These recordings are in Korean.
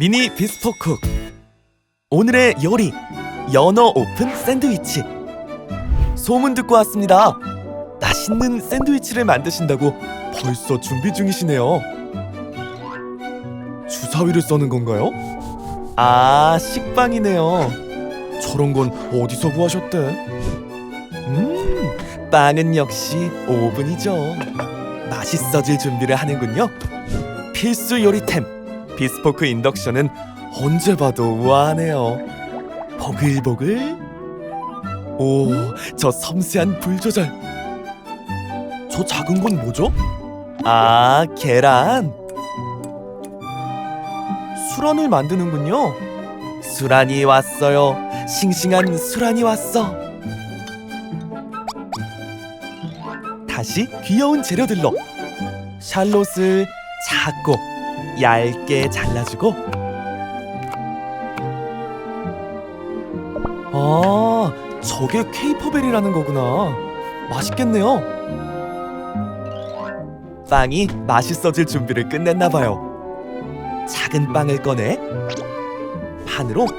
미니 비스포쿡. 오늘의 요리 연어 오픈 샌드위치. 소문 듣고 왔습니다 맛있는 샌드위치를 만드신다고 벌써 준비 중이시네요 주사위를 써는 건가요? 아 식빵이네요 저런 건 어디서 구하셨대? 음 빵은 역시 오븐이죠 맛있어질 준비를 하는군요 필수 요리템 비스포크 인덕션은 언제 봐도 우아하네요. 보글보글. 오, 저 섬세한 불 조절. 저 작은 건 뭐죠? 아, 계란. 수란을 만드는군요. 수란이 왔어요. 싱싱한 수란이 왔어. 다시 귀여운 재료들로 샬롯을 작고 얇게 잘라주고 아 저게 케이퍼벨이라는 거구나 맛있겠네요 빵이 맛있어질 준비를 끝냈나 봐요 작은 빵을 꺼내 판으로 톡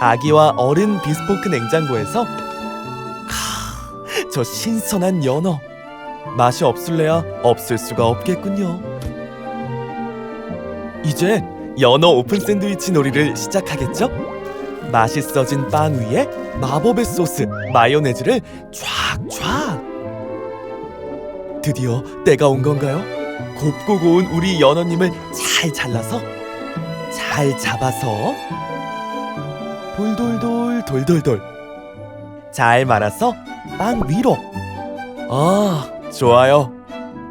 아기와 어른 비스포크 냉장고에서 카, 저 신선한 연어 맛이 없을래야 없을 수가 없겠군요. 이제 연어 오픈 샌드위치 놀이를 시작하겠죠? 맛있어진 빵 위에 마법의 소스 마요네즈를 쫙쫙. 드디어 때가 온 건가요? 곱고 고운 우리 연어님을 잘 잘라서 잘 잡아서 돌돌돌 돌돌돌 잘 말아서 빵 위로. 아. 좋아요.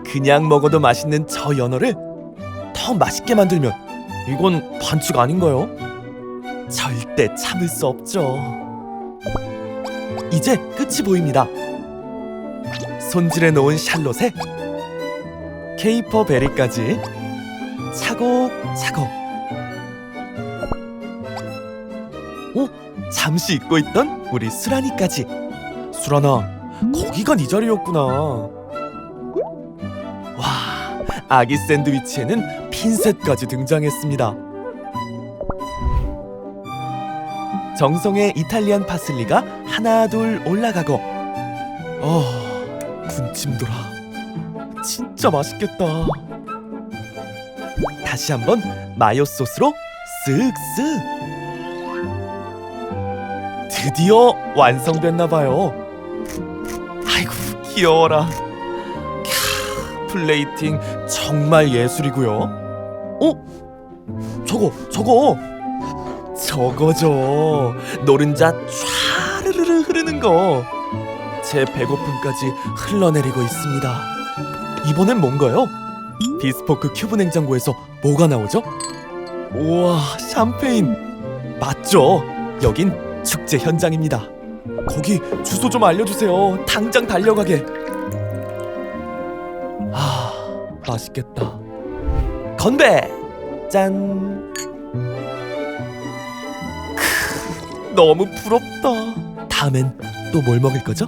그냥 먹어도 맛있는 저 연어를 더 맛있게 만들면 이건 반칙 아닌가요? 절대 참을 수 없죠. 이제 끝이 보입니다. 손질해 놓은 샬롯에 케이퍼 베리까지 차곡차곡. 오, 잠시 잊고 있던 우리 수란이까지. 수란아, 거기가 네 자리였구나. 와, 아기 샌드위치에는 핀셋까지 등장했습니다. 정성의 이탈리안 파슬리가 하나 둘 올라가고, 어, 군침 돌아. 진짜 맛있겠다. 다시 한번 마요 소스로 쓱쓱. 드디어 완성됐나 봐요. 아이고 귀여워라. 캬, 플레이팅 정말 예술이고요. 어? 저거 저거 저거죠. 노른자 촤르르르 흐르는 거. 제 배고픔까지 흘러내리고 있습니다. 이번엔 뭔가요? 비스포크 큐브 냉장고에서 뭐가 나오죠? 우와 샴페인 맞죠? 여긴 축제 현장입니다. 거기 주소 좀 알려주세요. 당장 달려가게. 아, 맛있겠다. 건배! 짠! 크, 너무 부럽다. 다음엔 또 뭘 먹을 거죠?